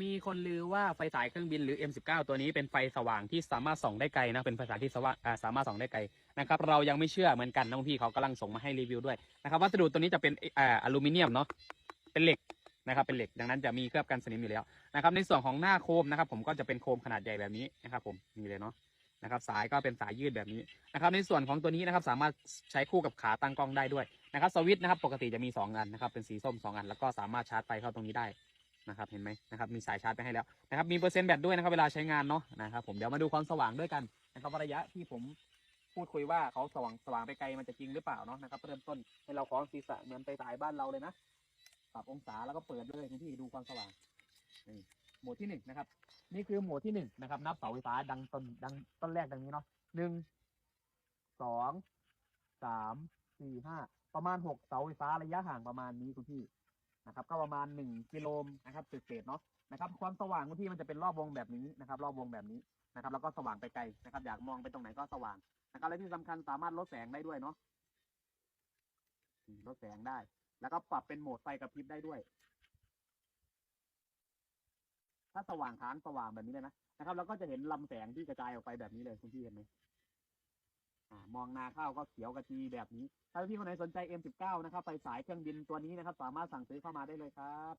มีคนลือว่าไฟฉายเครื่องบินหรือ M19 ตัวนี้เป็นไฟสว่างที่สามารถส่องได้ไกลนะเป็นไฟฉายที่สว่างอ่าสามารถส่องได้ไกลนะครับเรายังไม่เชื่อเหมือนกันน้องพี่เขากำลังส่งมาให้รีวิวด้วยนะครับวัสดุตัวนี้จะเป็นอ่าอลูมิเนียมเนาะเป็นเหล็กนะครับเป็นเหล็กดังนั้นจะมีเคลือบกันสนิมอยู่แล้วนะครับในส่วนของหน้าโคมนะครับผมก็จะเป็นโคมขนาดใหญ่แบบนี้นะครับผมนี่เลยเนาะนะครับสายก็เป็นสายยืดแบบนี้นะครับในส่วนของตัวนี้นะครับสามารถใช้คู่กับขาตั้งกล้องได้ด้วยนะครับสวิตช์นะครับปกติจะมีสองอันนะครับเป็นสีส้มสองอัน แล้วก็สามารถชาร์จไฟเข้าตรงนี้ได้ นะครับเห็นไหมนะครับมีสายชาร์จไปให้แล้วนะครับมีเปอร์เซ็นต์แบตด้วยนะครับเวลาใช้งานเนาะนะครับผมเดี๋ยวมาดูความสว่างด้วยกันนะครับว่าระยะที่ผมพูดคุยว่าเขาสว่างสว่างไปไกลมันจะจริงหรือเปล่าเนาะนะครับเริ่มต้นให้เราคล้องศีรษะเหมือนไปสายบ้านเราเลยนะปรับองศาแล้วก็เปิดเลยที่ดูความสว่างนี่โหมดที่หนึ่งนะครับ นี่คือโหมดที่หนึ่งนะครับ นับเสาไฟฟ้าดังต้นดังต้นแรกดังนี้เนาะหนึ่งสองสามสี่ห้าประมาณหกเสาไฟฟ้าระยะห่างประมาณนี้คุณพี่ นะครับ ก็ประมาณหนึ่งกิโลนะครับเศษๆเนาะนะครับ ความสว่างบางที่มันจะเป็นรอบวงแบบนี้นะครับ รอบวงแบบนี้นะครับ แล้วก็สว่างไปไกลนะครับ อยากมองไปตรงไหนก็สว่างนะครับและที่สำคัญสามารถลดแสงได้ด้วยเนาะลดแสงได้ แล้วก็ปรับเป็นโหมดไฟกระพริบได้ด้วย ถ้าสว่างค้างสว่างแบบนี้เลยนะนะครับแล้วก็จะเห็นลำแสงที่กระจายออกไปแบบนี้เลยคุณพี่เห็นไหม มองนาข้าวก็เขียวกระจีแบบนี้ ถ้าพี่คนไหนสนใจ M19 นะครับไฟสายเครื่องบินตัวนี้นะครับ สามารถสั่งซื้อเข้ามาได้เลยครับ